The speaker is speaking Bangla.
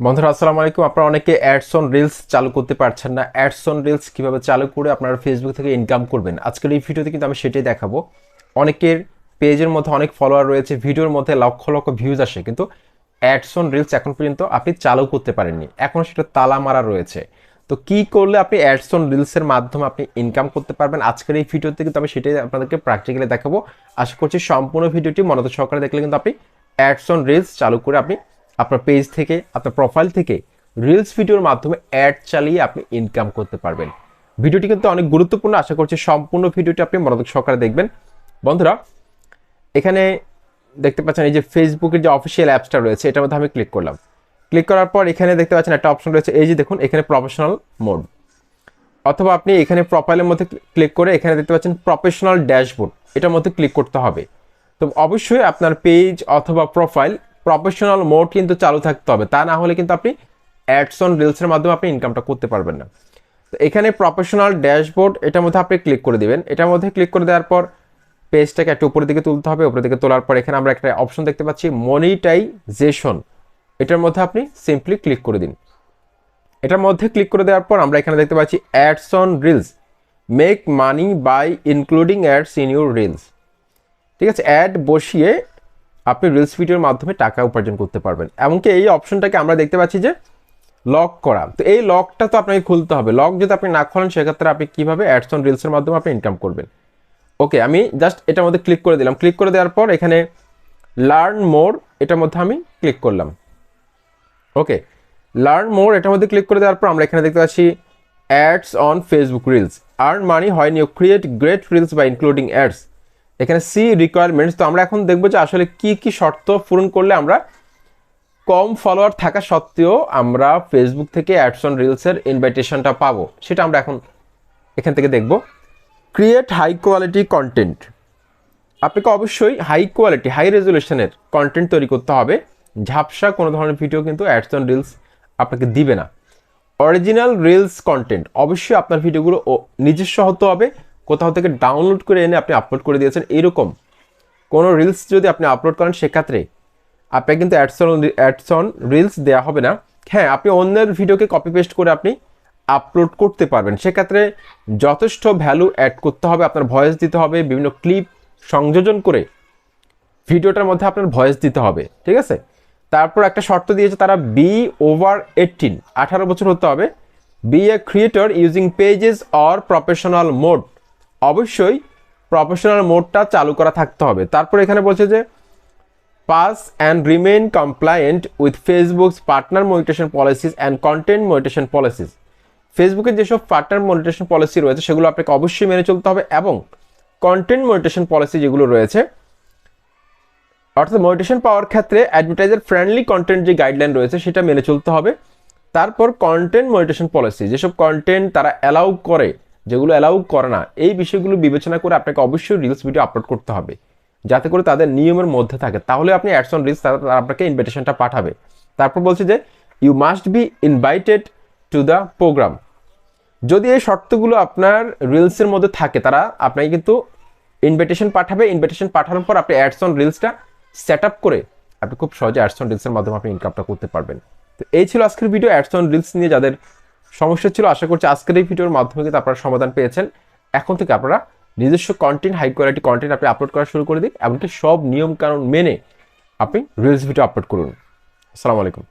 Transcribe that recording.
বন্ধুরা, আসসালামু আলাইকুম। আপনারা অনেকে অ্যাডস অন রিলস চালু করতে পারছেন না। অ্যাডস অন রিলস কীভাবে চালু করে আপনারা ফেসবুক থেকে ইনকাম করবেন? আজকের এই ভিডিওতে কিন্তু আমি সেটাই দেখাবো। অনেকের পেজের মধ্যে অনেক ফলোয়ার রয়েছে, ভিডিওর মধ্যে লক্ষ লক্ষ ভিউজ আসে, কিন্তু অ্যাডস অন রিলস এখন পর্যন্ত আপনি চালু করতে পারেননি। এখন সেটা তালা মারা রয়েছে। তো কি করলে আপনি অ্যাডস অন রিলসের মাধ্যমে আপনি ইনকাম করতে পারবেন? আজকের এই ভিডিওতে কিন্তু আমি সেটাই আপনাদেরকে প্র্যাকটিক্যালি দেখাবো। আশা করছি সম্পূর্ণ ভিডিওটি মনোযোগ সহকারে দেখলে কিন্তু আপনি অ্যাডস অন রিলস চালু করে আপনি আপনার পেজ থেকে, আপনার প্রোফাইল থেকে রিলস ভিডিওর মাধ্যমে অ্যাড চালিয়ে আপনি ইনকাম করতে পারবেন। ভিডিওটি কিন্তু অনেক গুরুত্বপূর্ণ। আশা করছি সম্পূর্ণ ভিডিওটি আপনি মনোযোগ সহকারে দেখবেন। বন্ধুরা, এখানে দেখতে পাচ্ছেন এই যে ফেসবুকের যে অফিসিয়াল অ্যাপসটা রয়েছে, এটার মধ্যে আমি ক্লিক করলাম। ক্লিক করার পর এখানে দেখতে পাচ্ছেন একটা অপশন রয়েছে। এই যে দেখুন, এখানে প্রফেশনাল মোড অথবা আপনি এখানে প্রোফাইলের মধ্যে ক্লিক করে এখানে দেখতে পাচ্ছেন প্রফেশনাল ড্যাশবোর্ড এটার মধ্যে ক্লিক করতে হবে। তো অবশ্যই আপনার পেজ অথবা প্রোফাইল প্রফেশনাল মোড কিন্তু চালু থাকতে হবে। তা না হলে কিন্তু আপনি অ্যাডস অন রিলসের মাধ্যমে আপনি ইনকামটা করতে পারবেন না। তো এখানে প্রফেশনাল ড্যাশবোর্ড এটার মধ্যে আপনি ক্লিক করে দিবেন। এটার মধ্যে ক্লিক করে দেওয়ার পর পেজটাকে একটু উপরের দিকে তুলতে হবে। উপরের দিকে তোলার পর এখানে আমরা একটা অপশন দেখতে পাচ্ছি মনিটাইজেশন এটার মধ্যে আপনি সিম্পলি ক্লিক করে দিন। এটার মধ্যে ক্লিক করে দেওয়ার পর আমরা এখানে দেখতে পাচ্ছি ads on reels make money by including ads in your reels ঠিক আছে? অ্যাড বসিয়ে আপনি রিলস ভিডিওর মাধ্যমে টাকা উপার্জন করতে পারবেন। এমনকি এই অপশনটাকে আমরা দেখতে পাচ্ছি যে লক করা। তো এই লকটা তো আপনাকে খুলতে হবে। লক যদি আপনি না খোলেন, সেক্ষেত্রে আপনি কীভাবে অ্যাডস অন রিলসের মাধ্যমে আপনি ইনকাম করবেন? ওকে, আমি জাস্ট এটার মধ্যে ক্লিক করে দিলাম। ক্লিক করে দেওয়ার পর এখানে লার্ন মোর এটার মধ্যে আমি ক্লিক করলাম। ওকে লার্ন মোর এটার মধ্যে ক্লিক করে দেওয়ার পর আমরা এখানে দেখতে পাচ্ছি ads on Facebook reels earn money হয় new create great reels by including ads এখানে সি রিকোয়ারমেন্টস তো আমরা এখন দেখব যে আসলে কি কি শর্ত পূরণ করলে আমরা কম ফলোয়ার থাকা সত্ত্বেও আমরা ফেসবুক থেকে অ্যাডস অন রিলসের ইনভাইটেশনটা পাবো। সেটা আমরা এখন এখান থেকে দেখব। ক্রিয়েট হাই কোয়ালিটি কন্টেন্ট আপনাকে অবশ্যই হাই কোয়ালিটি হাই রেজুলেশনের কন্টেন্ট তৈরি করতে হবে। ঝাপসা কোনো ধরনের ভিডিও কিন্তু অ্যাডস অন রিলস আপনাকে দিবে না। অরিজিনাল রিলস কন্টেন্ট অবশ্যই আপনার ভিডিওগুলো নিজস্ব হতে হবে। কোথাও থেকে ডাউনলোড করে এনে আপনি আপলোড করে দিয়েছেন, এরকম কোনো রিলস যদি আপনি আপলোড করেন, সেক্ষেত্রে আপনাকে কিন্তু অ্যাডসন অ্যাডসন রিলস দেওয়া হবে না। হ্যাঁ আপনি অন্যের ভিডিওকে কপি পেস্ট করে আপনি আপলোড করতে পারবেন। সেক্ষেত্রে যথেষ্ট ভ্যালু অ্যাড করতে হবে, আপনার ভয়েস দিতে হবে, বিভিন্ন ক্লিপ সংযোজন করে ভিডিওটার মধ্যে আপনার ভয়েস দিতে হবে, ঠিক আছে? তারপর একটা শর্ত দিয়েছে তারা বি ওভার এইটিন আঠারো বছর হতে হবে। Be a creator using pages or professional mode অবশ্যই প্রফেশনাল মোডটা চালু করা থাকতে হবে। তারপর এখানে বলছে যে pass and remain compliant with Facebook's partner monetization policies and content monetization policies ফেসবুকের যেসব পার্টনার মনিটেশন পলিসি রয়েছে, সেগুলো আপনাকে অবশ্যই মেনে চলতে হবে এবং কন্টেন্ট মনিটেশন পলিসি যেগুলো রয়েছে, অর্থাৎ মনিটেশন পাওয়ার ক্ষেত্রে অ্যাডভার্টাইজার ফ্রেন্ডলি কন্টেন্ট যে গাইডলাইন রয়েছে, সেটা মেনে চলতে হবে। তারপর কন্টেন্ট মনিটেশন পলিসি যেসব কন্টেন্ট তারা অ্যালাউ করে যেগুলো অ্যালাউ করে না, এই বিষয়গুলো বিবেচনা করে আপনাকে অবশ্যই রিলস ভিডিও আপলোড করতে হবে। যাতে করে তাদের নিয়মের মধ্যে থাকে। তাহলে আপনি অ্যাডস অন রিলস তারা আপনাকে ইনভিটেশনটা পাঠাবে। তারপর বলছে যে you must be invited to the program যদি এই শর্তগুলো আপনার রিলসের মধ্যে থাকে, তারা আপনাকে কিন্তু ইনভিটেশন পাঠাবে। ইনভিটেশন পাঠানোর পর আপনি অ্যাডস অন রিলসটা সেট আপ করে আপনি খুব সহজে অ্যাডস অন রিলসের মাধ্যমে আপনি ইনকামটা করতে পারবেন। তো এই ছিল আজকের ভিডিও অ্যাডস অন রিলস নিয়ে যাদের সমস্যা ছিল, আশা করছি আজকের এই ভিডিওর মাধ্যমে কিন্তু আপনারা সমাধান পেয়েছেন। এখন থেকে আপনারা নিজস্ব কন্টেন্ট হাই কোয়ালিটি কন্টেন্ট আপনি আপলোড করা শুরু করে দিন, এমনকি সব নিয়মকানুন মেনে আপনি রিলস ভিডিও আপলোড করুন। আসসালামু আলাইকুম।